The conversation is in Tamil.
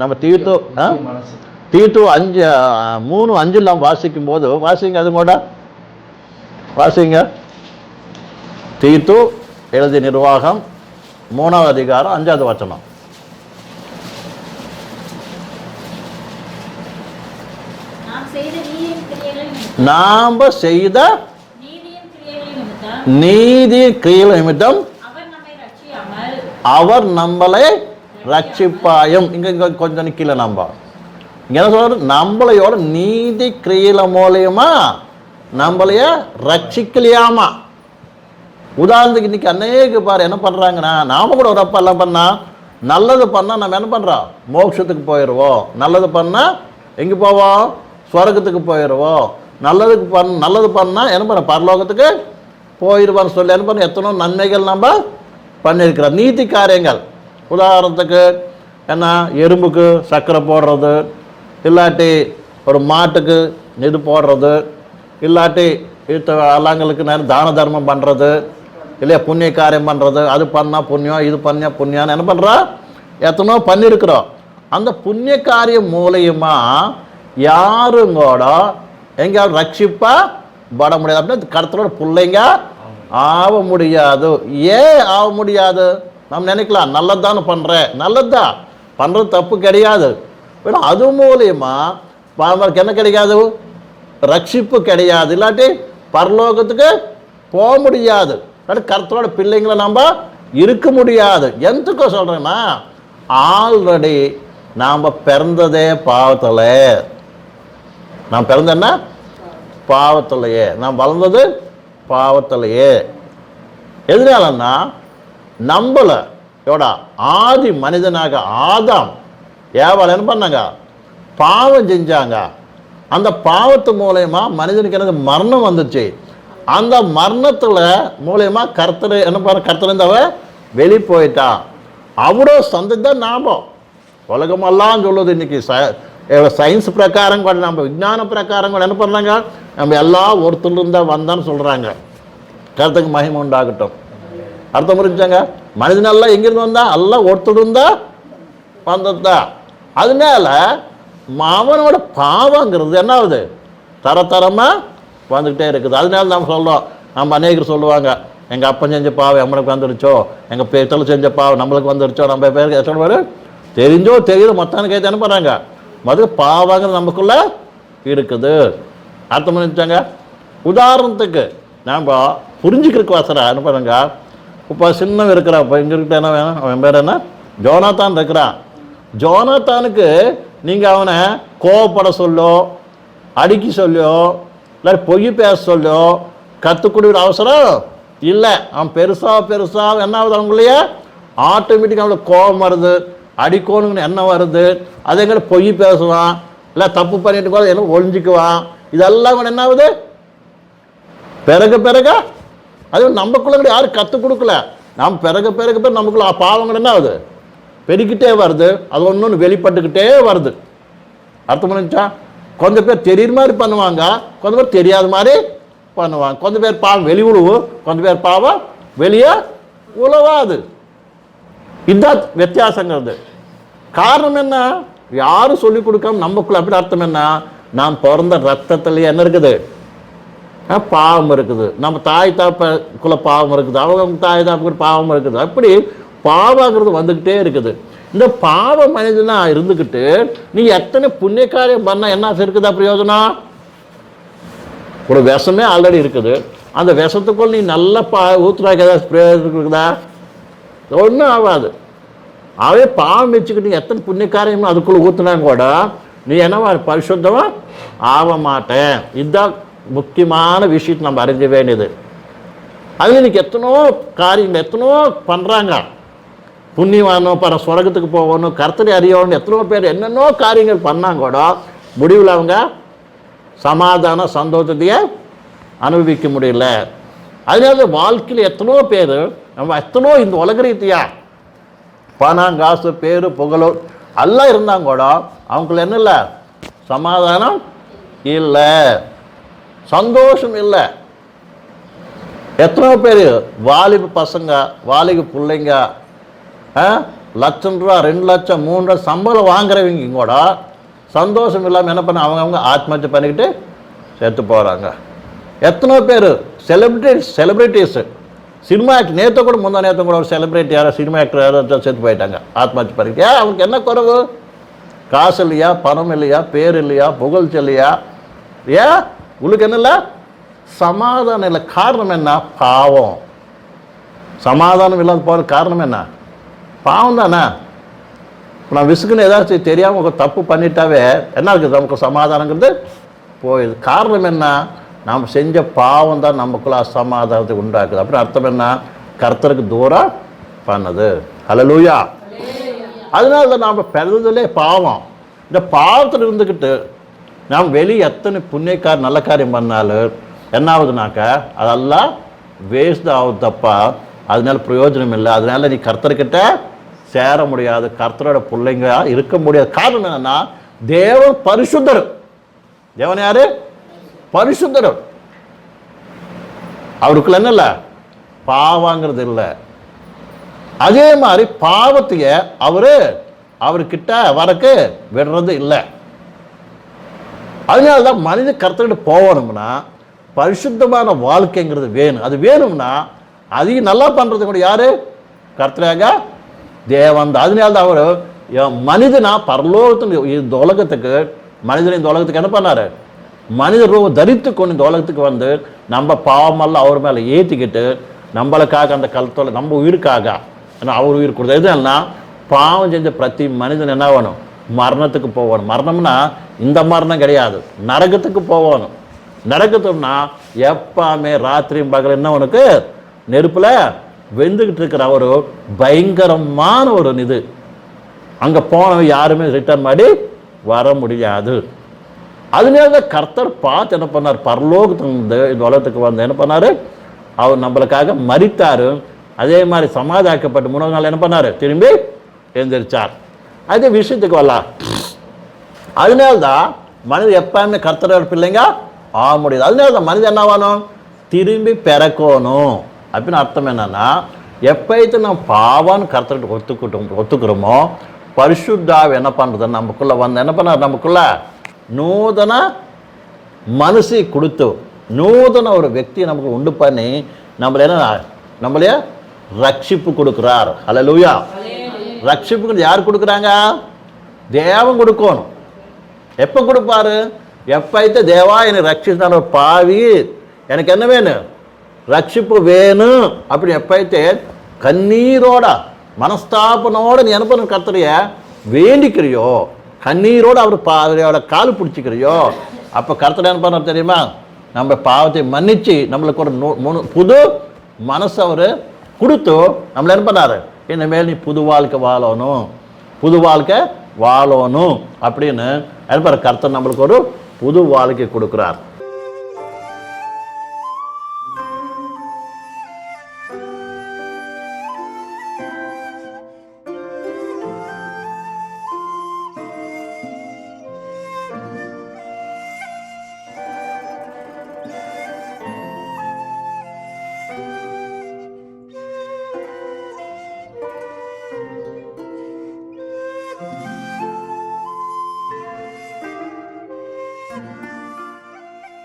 நம்ம மனசு. தீட்டு அஞ்சு மூணு அஞ்சில் நாம் வாசிக்கும் போது வாசிங்க அது கூட வாசிங்க. தீட்டு எழுதி நிர்வாகம் மூணாவது அதிகாரம் அஞ்சாவது வச்சனம் நாம் செய்த நீதி கிரியல் நிமித்தம். அவர் நம்மளை ரட்சிப்பாயம் இங்க இங்க கொஞ்சம் நிக்கல நம்ம இங்க என்ன சொல்றாரு? நம்மளையோட நீதி கிரியில மூலியமா நம்மளைய ரட்சிக்கலையாமா. உதாரணத்துக்கு இன்னைக்கு அநேக பாரு என்ன பண்றாங்கன்னா நாம கூட ஒரு அப்பா எல்லாம் பண்ணா நல்லது பண்ணா நம்ம என்ன பண்றோம்? மோட்சத்துக்கு போயிடுவோம் நல்லது பண்ணா எங்க போவோம்? ஸ்வர்க்கத்துக்கு போயிடுவோம் நல்லதுக்கு பண் நல்லது பண்ணா என்ன பண்ண பரலோகத்துக்கு போயிடுவான்னு சொல்லி என்ன பண்ண எத்தனோ நன்மைகள் நம்ம பண்ணியிருக்கிறோம். நீதி காரியங்கள். உதாரணத்துக்கு என்ன எறும்புக்கு சர்க்கரை போடுறது இல்லாட்டி ஒரு மாட்டுக்கு இது போடுறது இல்லாட்டி இத்த அல்லாங்களுக்கு நேரம் தான தர்மம் பண்ணுறது இல்லையா புண்ணிய காரியம் பண்ணுறது அது பண்ணால் புண்ணியம் இது பண்ணா புண்ணியம்னு என்ன பண்ணுறா எத்தனோ பண்ணியிருக்கிறோம் அந்த புண்ணிய காரியம் மூலியமா யாரும் கூட எங்கேயாவது ரட்சிப்பா பட முடியாது. அப்படின்னா கடத்தலோட பிள்ளைங்க ஆக முடியாது. ஏன் ஆக முடியாது? நம்ம நினைக்கலாம் நல்லது பண்ணுறேன் நல்லது பண்ணுறது தப்பு கிடையாது. வேணா அது மூலயமா பாமருக்கு என்ன கிடைக்காது? ரட்சிப்பு கிடையாது. இல்லாட்டி பரலோகத்துக்கு போக முடியாது. கருத்தோட பிள்ளைங்களை நம்ம இருக்க முடியாது. எதுக்கோ சொல்கிறேன்னா ஆல்ரெடி நாம் பிறந்ததே பாவத்தில். நான் பிறந்தேன்னா பாவத்திலையே. நான் வளர்ந்தது பாவத்திலையே. எதனாலன்னா நம்மள எவடா? ஆதி மனிதனாக ஆதாம். ஏவாள் என்ன பண்ணாங்க? பாவம் செஞ்சாங்க. அந்த பாவத்து மூலயமா மனிதனுக்கு எனக்கு மரணம் வந்துச்சு. அந்த மரணத்தில் மூலயமா கர்த்தர் என்ன பண்ண கர்த்தர் இருந்தவ வெளி போயிட்டான் அவரோ சந்ததி தான் ஞாபகம் உலகமெல்லாம் சொல்லுது இன்னைக்கு. சயின்ஸ் பிரகாரம் கூட நம்ம விஞ்ஞான பிரகாரம் கூட என்ன பண்ணுறாங்க நம்ம எல்லாம் ஒருத்தர் இருந்தால் வந்தான்னு சொல்கிறாங்க கருத்துக்கு மகிமை உண்டாகட்டும். அர்த்தம் புரிஞ்சாங்க மனிதனெல்லாம் எங்கிருந்து வந்தா? எல்லாம் ஒருத்தர் இருந்தா வந்ததா? அதனால அவனோட பாவங்கிறது என்ன ஆகுது? தரமாக வந்துக்கிட்டே இருக்குது. அதனால நம்ம சொல்கிறோம் நம்ம அநேகர் சொல்லுவாங்க எங்கள் அப்பன் செஞ்ச பாவம் நம்மளுக்கு வந்துடுச்சோ எங்கள் பேத்தல செஞ்ச பாவம் நம்மளுக்கு வந்துடுச்சோ நம்ம பேருக்கு சொல்லுவாரு தெரிஞ்சோ தெரியுது மொத்தம் ஏற்று என்ன பண்ணுறாங்க மது பாவங்கிறது நமக்குள்ள இருக்குது. அர்த்தம் பண்ணிச்சாங்க உதாரணத்துக்கு நாம் புரிஞ்சுக்கிறதுக்கு வசரா என்ன பண்ணுங்க இப்போ சின்னவன் இருக்கிறா இப்போ இங்கே இருக்கிட்ட என்ன வேணும்? அவன் பேர் என்ன? ஜோனாத்தான் இருக்கிறான் ஜோனாத்தானுக்கு நீங்கள் அவனை கோவப்பட சொல்லோ அடிக்க சொல்லோ இல்லை பொய் பேச சொல்லோ கற்றுக் கொடுக்குற அவசரம்? இல்லை. அவன் பெருசாக பெருசாக என்ன ஆகுது அவங்களையே ஆட்டோமேட்டிக்காக அவனுக்கு கோபம் வருது அடிக்கணுங்கன்னு எண்ணம் வருது. அதே கூட பொய் பேசுவான் இல்லை தப்பு பண்ணிட்டு கூட எல்லாம் ஒழிஞ்சிக்குவான் இதெல்லாம் கூட என்ன ஆகுது? பிறகு பிறகு அது நமக்குள்ள கூட யாரும் கற்றுக் கொடுக்கல. நாம் பிறகு பிறகு பிறகு நமக்குள்ள பாவங்கள் என்ன ஆகுது? பெருக்கிட்டே வருது. அது ஒன்று ஒன்று வெளிப்பட்டுக்கிட்டே வருது. அர்த்தம் பண்ணிச்சா கொஞ்சம் பேர் தெரியுற மாதிரி பண்ணுவாங்க. கொஞ்சம் பேர் தெரியாத மாதிரி பண்ணுவாங்க. கொஞ்சம் பேர் பாவம் வெளி உழுவு கொஞ்சம் பேர் பாவம் வெளியே உழவாது. இதுதான் வித்தியாசங்கிறது. காரணம் என்ன? யாரும் சொல்லிக் கொடுக்காம நமக்குள்ள அப்படி அர்த்தம் என்ன? நாம் பிறந்த ரத்தத்துலேயே என்ன இருக்குது? பாவம் இருக்குது. நம்ம தாய் தாப்புக்குள்ளே பாவம் இருக்குது. அவங்க தாய் தாப்புக்கு பாவம் இருக்குது. அப்படி பாவங்கிறது வந்துக்கிட்டே இருக்குது. இந்த பாவ மனிதனாக இருந்துக்கிட்டு நீ எத்தனை புண்ணிய காரியம் பண்ணால் என்ன இருக்குதா? பிரயோஜனம் ஒரு விஷமே ஆல்ரெடி இருக்குது. அந்த விஷத்துக்குள் நீ நல்ல பா ஊத்துறாக்க ஏதாவது பிரயோஜனம் இருக்குதா? ஒன்றும் ஆகாது. அவே பாவம் வச்சுக்கிட்டு எத்தனை புண்ணிய காரியம் அதுக்குள்ளே ஊற்றுனா கூட நீ என்னவா பரிசுத்தமாக ஆக மாட்டேன் இதுதான் முக்கியமான விஷயத்தை நம்ம அறிஞ்ச வேண்டியது. அது இன்னைக்கு எத்தனோ காரியங்கள் எத்தனோ பண்ணுறாங்க புண்ணியவானும் பர சொர்க்கத்துக்கு போகணும் கர்த்தரை அறியணும் எத்தனோ பேர் என்னென்னோ காரியங்கள் பண்ணாங்க கூட முடிவில் அவங்க சமாதான சந்தோஷத்தையே அனுபவிக்க முடியல. அதனால வாழ்க்கையில் எத்தனோ பேர் நம்ம எத்தனோ இந்த உலக ரீதியா பணம் காசு பேர் புகழோ எல்லாம் இருந்தாங்க கூட அவங்களுக்கு என்ன இல்லை? சமாதானம் இல்லை. சந்தோஷம் இல்லை எத்தனை பேர் வாலிபு பசங்க வாலிப பிள்ளைங்க ஆ? லட்சம் ரூபா ரெண்டு லட்சம் மூணு ரூபா சம்பளம் வாங்குறவங்க கூட சந்தோஷம் இல்லாமல் என்ன பண்ண அவங்கவுங்க ஆத்மஹத்யை பண்ணிக்கிட்டு சேர்த்து போகிறாங்க எத்தனை பேர் செலிப்ரிட்டி செலிபிரிட்டிஸு சினிமா ஆக்டர் நேற்று கூட முந்தா நேற்று கூட ஒரு செலிப்ரிட்டி யாரோ சினிமா ஆக்டர் யாரோ சேர்த்து போயிட்டாங்க. ஆத்மஹத்யை பண்ணிக்கிட்டு ஏன் அவங்களுக்கு என்ன குறைவு? காசு இல்லையா? பணம் இல்லையா? பேர் இல்லையா? புகழ்ச்சி இல்லையா? ஏன்? உங்களுக்கு என்ன இல்லை சமாதானம் இல்லை காரணம் என்ன? பாவம். சமாதானம் இல்லாத போகிற காரணம் என்ன? பாவம் தானே? நான் விசுக்குன்னு ஏதாச்சும் தெரியாமல் ஒரு தப்பு பண்ணிட்டாவே என்ன இருக்குது? நமக்கு சமாதானங்கிறது போயிடுது. காரணம் என்ன? நாம் செஞ்ச பாவம் தான் நமக்குள்ள அசமாதானத்தை உண்டாக்குது. அப்புறம் அர்த்தம் என்ன? கர்த்தருக்கு தூரம் பண்ணுது. ஹalleluya அதனால தான் நாம் பிறந்ததுலே பாவம். இந்த பாவத்தில் இருந்துக்கிட்டு நாம் வெளியே எத்தனை புண்ணியக்கார் நல்ல காரியம் பண்ணாலும் என்ன ஆகுதுனாக்கா அதெல்லாம் வேஸ்ட் ஆகுது தப்பா. அதனால பிரயோஜனம் இல்லை. அதனால நீ கர்த்தர்கிட்ட சேர முடியாது. கர்த்தரோட பிள்ளைங்க இருக்க முடியாது. காரணம் என்னன்னா தேவன் பரிசுத்தர். தேவன் யாரு? பரிசுத்தர். அவருக்குள்ள என்ன இல்லை? பாவங்கிறது இல்லை. அதே மாதிரி பாவத்தைய அவரு அவர்கிட்ட வரக்கு விடுறது இல்லை. அதனால தான் மனித கருத்துக்கிட்ட போகணும்னா பரிசுத்தமான வாழ்க்கைங்கிறது வேணும். அது வேணும்னா அதையும் நல்லா பண்ணுறது கூட யார்? கர்த்தராக தேவன் அதனால தான் அவர் மனிதனா பரலோகத்தின் இந்த உலகத்துக்கு மனிதன் இந்த உலகத்துக்கு என்ன பண்ணாரு? மனித ரூபம் தரித்து கொண்டு இந்த உலகத்துக்கு வந்து நம்ம பாவமெல்லாம் அவர் மேலே ஏற்றிக்கிட்டு நம்மளுக்காக அந்த கழுத்தோல நம்ம உயிருக்காக ஏன்னா அவர் உயிர் கொடுத்தது. எதுனா பாவம் செஞ்ச பிரதி மனிதன் என்ன வேணும் மரணத்துக்கு போகணும். மரணம்னா இந்த மரணம் கிடையாது. நரகத்துக்கு போகணும். நரகத்தோம்னா எப்பவுமே ராத்திரியும் பகல் என்ன உனக்கு? நெருப்பில் வெந்துக்கிட்டு இருக்கிற ஒரு பயங்கரமான ஒரு இது அங்கே போனவன் யாருமே ரிட்டர்ன் ಮಾಡಿ வர முடியாது. அதனால தான் கர்த்தர் பார்த்து என்ன பண்ணார்? பரலோகத்துக்கு இந்த உலகத்துக்கு வந்து என்ன பண்ணார்? அவர் நம்மளுக்காக மறித்தார் அதே மாதிரி சமாதாக்கப்பட்டு மூணாவது நாள் என்ன பண்ணார்? திரும்பி எழுந்திரிச்சார் அது விஷயத்துக்கு வரலாம் அதனால்தான் மனிதன் எப்பவுமே கர்த்தரோட பிள்ளைங்க ஆக முடியுது. அதனால தான் மனிதன் என்னவானும் திரும்பி பிறக்கணும். அப்படின்னு அர்த்தம் என்னென்னா எப்பைத்து நம்ம பாவான்னு கர்த்தர்கிட்ட ஒத்துக்கிட்டோம் ஒத்துக்கிறோமோ பரிசுத்தாவை என்ன பண்ணுறது நமக்குள்ளே வந்து என்ன பண்ணார் நமக்குள்ளே? நூதன மனசு கொடுத்து நூதன ஒரு వ్యక్తిని நமக்கு உண்டு பண்ணி நம்மள என்ன? நம்மளே ரட்சிப்பு கொடுக்குறார். ஹலோ லூயா ரட்சிப்புங்கிறது யார் கொடுக்குறாங்க? தேவன் கொடுக்கணும். எப்போ கொடுப்பாரு? எப்பைతే தேவா என்னை ரட்சித்தான ஒரு பாவி. எனக்கு என்ன வேணும்? ரட்சிப்பு வேணும். அப்படி எப்பைத்தே கண்ணீரோட மனஸ்தாபனோட நீ என்ன பண்ண கர்த்தரைய வேண்டிக்கிறியோ? கண்ணீரோடு அவர் பாவையோட கால் பிடிச்சிக்கிறியோ? அப்போ கர்த்தர் என்ன பண்ண தெரியுமா? நம்ம பாவத்தை மன்னித்து நம்மளுக்கு ஒரு நோ மூணு புது மனசு அவர் கொடுத்து நம்மளை என்ன பண்ணாரு? இனிமேல் நீ புது வாழ்க்கை வாழணும். புது வாழ்க்கை வாழணும் அப்படின்னு என்ன பண்ண கர்த்தர் நம்மளுக்கு ஒரு புது வாழ்க்கை கொடுக்குறார்.